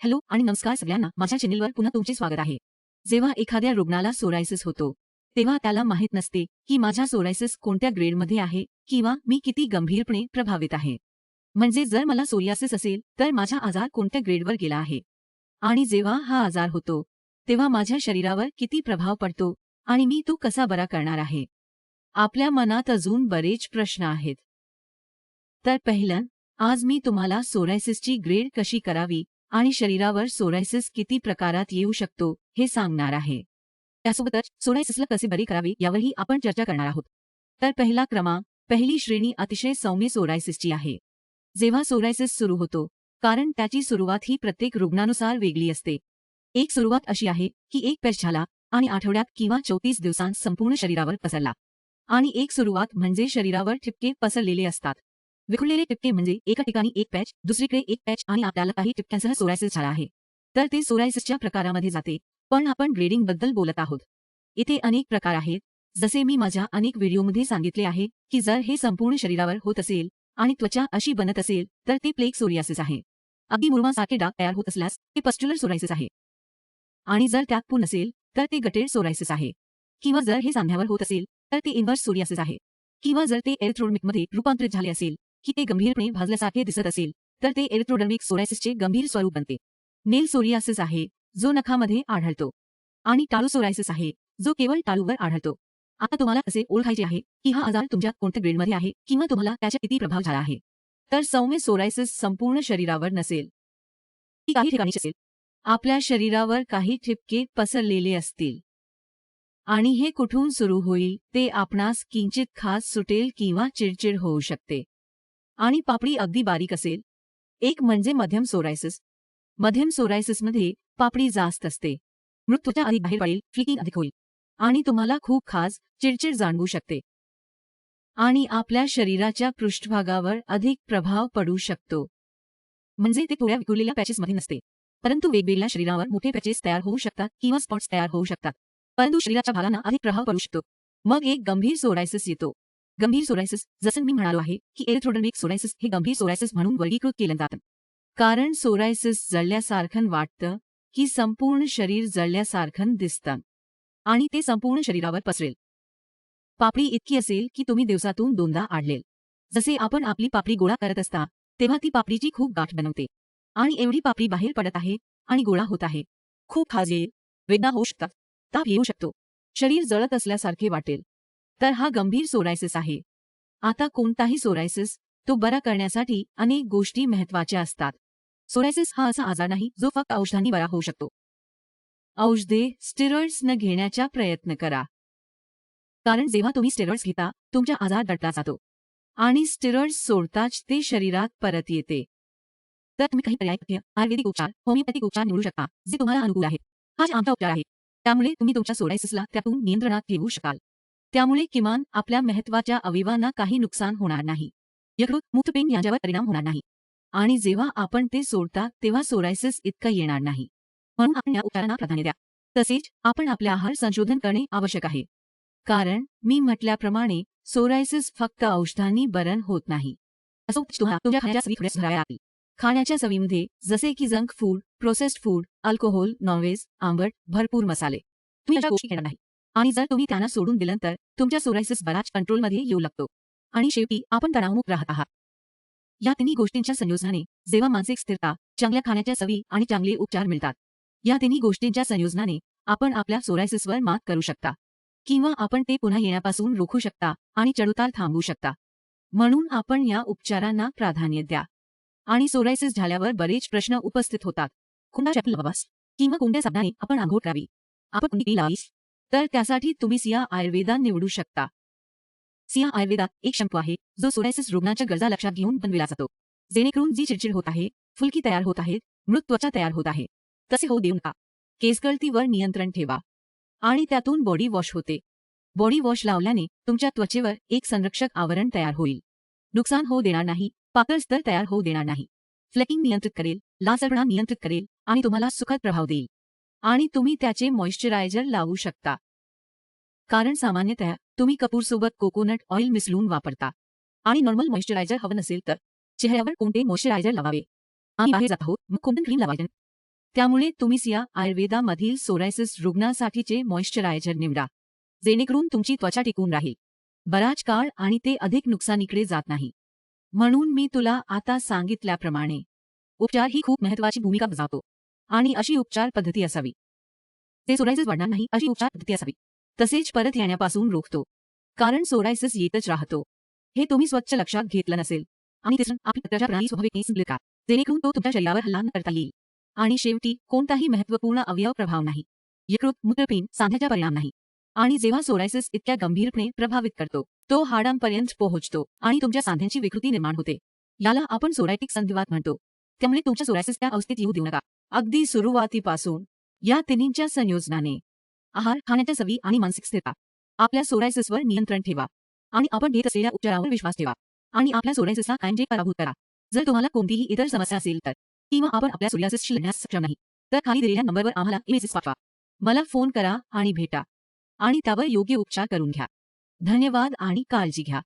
Hello आणि नमस्कार सगळ्यांना. माझ्या चॅनेलवर पुन्हा तुमचे स्वागत आहे. जेव्हा एखाद्या रुग्णाला सोरायसिस होतो तेव्हा त्याला माहीत नसते की माझा सोरायसिस कोणत्या ग्रेडमध्ये आहे किंवा मी किती गंभीरपणे प्रभावित आहे. म्हणजे जर मला सोरियासिस असेल तर माझा आजार कोणत्या ग्रेडवर गेला आहे? आणि जेव्हा हा आजार होतो तेव्हा माझ्या शरीरावर किती प्रभाव पडतो आणि मी तो कसा बरा करणार आहे? आपल्या मनात अजून बरेच प्रश्न आहेत. तर पहिलं आज मी तुम्हाला सोरायसिसची ग्रेड कशी करावी आणि शरीरावर सोरायसिस किती प्रकारात येऊ शकतो हे सांगणार आहे. त्यासोबतच सोरायसिसला कसे बरे करावे यावरही आपण चर्चा करणार आहोत. तर पहिला क्रमांक पहिली श्रेणी अतिशय सौम्य सोरायसिसची आहे. जेव्हा सोरायसिस सुरू होतो कारण त्याची सुरुवात ही प्रत्येक रुग्णानुसार वेगळी असते. एक सुरुवात अशी आहे की एक पेश झाला आणि आठवड्यात किंवा चौतीस दिवसांत संपूर्ण शरीरावर पसरला. आणि एक सुरुवात म्हणजे शरीरावर ठिपके पसरलेले असतात. विखुरलेले टिपके म्हणजे एका ठिकाणी एक पॅच दुसरीकडे एक पॅच आणि आपल्याला काही टिपक्यांसह सोरायसिस झाला आहे. तर ते सोरायसिसच्या प्रकारामध्ये जाते. पण आपण ग्रेडिंगबद्दल बोलत आहोत. इथे अनेक प्रकार आहेत. जसे मी माझ्या अनेक व्हिडिओमध्ये सांगितले आहे की जर हे संपूर्ण शरीरावर होत असेल आणि त्वचा अशी बनत असेल तर ते प्लेक सोरियासिस आहे. अगदी मुरमासारखे डाग तयार होत असल्यास ते पस्ट्युलर सोरायसिस आहे. आणि जर त्यात पूर्ण नसेल तर ते गटेड सोरायसिस आहे. किंवा जर हे सांध्यावर होत असेल तर ते इन्व्हर्स सोरियासिस आहे. किंवा जर ते एरिथ्रोडमिकमध्ये रूपांतरित झाले असेल की ते गंभीरपणे भाजल्यासारखे दिसत असेल तर ते एरिथ्रोडर्मिक सोरायसिसचे गंभीर स्वरूप बनते. नेल सोरियासिस आहे जो नखामध्ये आढळतो. आणि टाळू सोरायसिस आहे जो केवळ टाळूवर आढळतो. आता तुम्हाला असे ओळखायचे आहे की हा आजार तुमच्या कोणत्या ग्रेडमध्ये आहे किंवा तुम्हाला त्याचा किती प्रभाव झाला आहे. तर सौम्य सोरायसिस संपूर्ण शरीरावर नसेल. ती काही ठिकाणी असेल. आपल्या शरीरावर काही ठिपके पसरलेले असतील. आणि हे कुठून सुरू होईल ते आपणास किंचित खास सुटेल किंवा चिडचिड होऊ शकते. आणि पापडी अगदी बारीक असेल. एक म्हणजे मध्यम सोरायसिस मध्यम सोरायसिसमध्ये पापडी जास्त असते. मृत्यूच्या आधी बाहेर पडेल फ्लिकिंग अधिक होईल. आणि तुम्हाला खूप खास चिडचिड जाणवू शकते. आणि आपल्या शरीराच्या पृष्ठभागावर अधिक प्रभाव पडू शकतो. म्हणजे ते थोड्या विखुरलेल्या पॅचेसमध्ये नसते. परंतु वेगवेगळ्या शरीरावर मोठे पॅचेस तयार होऊ शकतात किंवा स्पॉट्स तयार होऊ शकतात. परंतु शरीराच्या भागांना अधिक प्रभाव पडू शकतो. मग एक गंभीर सोरायसिस येतो. गंभीर सोरायसिस जसं मी म्हणालो आहे की एरिथ्रोडर्मिक सोरायसिस हे गंभीर सोरायसिस म्हणून वर्गीकृत केलं जातं. कारण सोरायसिस जळल्यासारखं वाटतं की संपूर्ण शरीर जळल्यासारखं दिसतं. आणि ते संपूर्ण शरीरावर पसरेल. पापडी इतकी असेल की तुम्ही दिवसातून दोनदा आढळेल जसे आपण आपली पापडी गोळा करत असता तेव्हा ती पापडीची खूप गाठ बनवते. आणि एवढी पापडी बाहेर पडत आहे आणि गोळा होत आहे. खूप खाज येईल वेदना होऊ शकतात. ताप येऊ शकतो. शरीर जळत असल्यासारखे वाटेल. तर हा गंभीर सोरायसिस आहे. आता कोणताही सोरायसिस तो बरा करण्यासाठी अनेक गोष्टी महत्त्वाच्या असतात. सोरायसिस हा असा आजार नाही जो फक्त औषधांनी बरा होऊ शकतो. औषधे स्टेरॉइड्स न घेण्याचा प्रयत्न करा. कारण जेव्हा तुम्ही स्टेरॉइड्स घेता तुमच्या आजार दडला जातो. आणि स्टेरॉइड्स सोडताच ते शरीरात परत येते. तर तुम्ही काही पर्याय आयुर्वेदिक उपचार होमिओपॅथिक उपचार निवडू शकता जे तुम्हाला अनुकूल आहेत. हा आमचा उपचार आहे. त्यामुळे तुम्ही तुमच्या सोरायसिसला त्यातून नियंत्रणात ठेवू शकाल. त्यामुळे किमान आपल्या महत्त्वाच्या अविवांना काही नुकसान होणार नाही. यकृत मूत्रपिंड यांच्यावर परिणाम होणार नाही. आणि जेव्हा आपण ते सोडता तेव्हा सोरायसिस इतकं येणार नाही. म्हणून आपण या उपचारांना प्राधान्य द्या. तसेच आपण आपले आहार संशोधन करणे आवश्यक आहे. कारण मी म्हटल्याप्रमाणे सोरायसिस फक्त औषधांनी बरं होत नाही. असो तुम्हाला खाण्याच्या सवयी थोड्या सुधाराव्या लागतील. खाण्याच्या जसे की junk food processed food alcohol non-veg आंबट भरपूर मसाले. तुम्ही अशा गोष्टी घेणार नाही. आणि जर तुम्ही त्यांना सोडून दिलं तर तुमच्या सोरायसिस बराच कंट्रोलमध्ये येऊ लागतो. आणि शेवटी आपण तणावमुक्त राहत आहात. या तिन्ही गोष्टींच्या संयोजनाने जेव्हा मानसिक स्थिरता चांगल्या खाण्याच्या सवी आणि चांगले उपचार मिळतात या तिन्ही गोष्टींच्या संयोजनाने आपण आपल्या सोरायसिसवर मात करू शकता. किंवा आपण ते पुन्हा येण्यापासून रोखू शकता आणि चढउतार थांबवू शकता. म्हणून आपण या उपचारांना प्राधान्य द्या. आणि सोरायसिस झाल्यावर बरेच प्रश्न उपस्थित होतात. कोणता चॅपल किंवा कोणत्या साबणाने आपण आंघोळ करावी. आपण कोणती लावीस तर त्यासाठी तुम्ही सिया आयुर्वेदा निवडू शकता. सिया आयुर्वेदात एक शॅम्पू आहे जो सोरायसिस रुग्णाच्या गरजा लक्षात घेऊन बनविला जातो. जेणेकरून जी चिडचिड होत आहे फुलकी तयार होत आहेत मृत त्वचा तयार होत आहे. तसे होऊ देऊ नका केसगळतीवर नियंत्रण ठेवा. आणि त्यातून बॉडी वॉश होते. बॉडी वॉश लावल्याने तुमच्या त्वचेवर एक संरक्षक आवरण तयार होईल. नुकसान होऊ देणार नाही पातळ स्तर तयार होऊ देणार नाही. फ्लेकिंग नियंत्रित करेल लाचरणा नियंत्रित करेल आणि तुम्हाला सुखद प्रभाव देईल. आणि तुम्ही त्याचे मॉइश्चरायझर लावू शकता. कारण सामान्यतः तुम्ही कपूरसोबत कोकोनट ऑइल मिसळून वापरता. आणि नॉर्मल मॉइश्चरायझर हवं नसेल तर चेहऱ्यावर कोणते मॉइश्चरायझर लावावे? आम्ही बाहेर जात आहोत मग कोणतं क्रीम लावायचं? त्यामुळे तुम्ही सिया आयुर्वेदामधील सोरायसिस रुग्णासाठीचे मॉइश्चरायझर निवडा. जेणेकरून तुमची त्वचा टिकून राहील. बराच काळ आणि ते अधिक नुकसानीकडे जात नाही. म्हणून मी तुला आता सांगितल्याप्रमाणे उपचार ही खूप महत्वाची भूमिका बजावतो. आणि अशी उपचार पद्धती असावी. ते सोरायसिस वाढणार नाही अशी उपचार पद्धती असावी. तसेच परत येण्यापासून रोखतो. कारण सोरायसिस येतच राहतो. हे तुम्ही स्वच्छ लक्षात घेतलं नसेल. आणि तिसरं आपली प्रणाली स्वाभाविक का? जेणेकरून तो तुमच्या शरीरावर हल्ला न करता येईल. आणि शेवटी कोणताही महत्त्वपूर्ण अवयव प्रभाव नाही. यकृत मूत्रपिंड सांध्याचा परिणाम नाही. आणि जेव्हा सोरायसिस इतक्या गंभीरपणे प्रभावित करतो तो हाडांपर्यंत पोहोचतो आणि तुमच्या सांध्यांची विकृती निर्माण होते. याला आपण सोरायटिक संधिवात म्हणतो. त्यामुळे तुमच्या सोरायसिस त्या अवस्थेत येऊ देऊ नका. अगदी सुरुवातीपासून या तिन्हींच्या संयोजनाने आहार खाण्याच्या सवी आणि मानसिक स्थिरता. आपल्या सोरायसिसवर नियंत्रण ठेवा. आणि आपण घेत असलेल्या उपचारावर विश्वास ठेवा. आणि आपल्या सोरायसिसला कायमचे पराभूत करा. जर तुम्हाला कोणतीही इतर समस्या असेल तर किंवा आपण आपल्या सोरायसिसशी लढण्यास सक्षम नाही तर खाली दिलेल्या नंबरवर आम्हाला इमेजेस पाठवा. मला फोन करा आणि भेटा. आणि त्यावर योग्य उपचार करून घ्या. धन्यवाद आणि काळजी घ्या.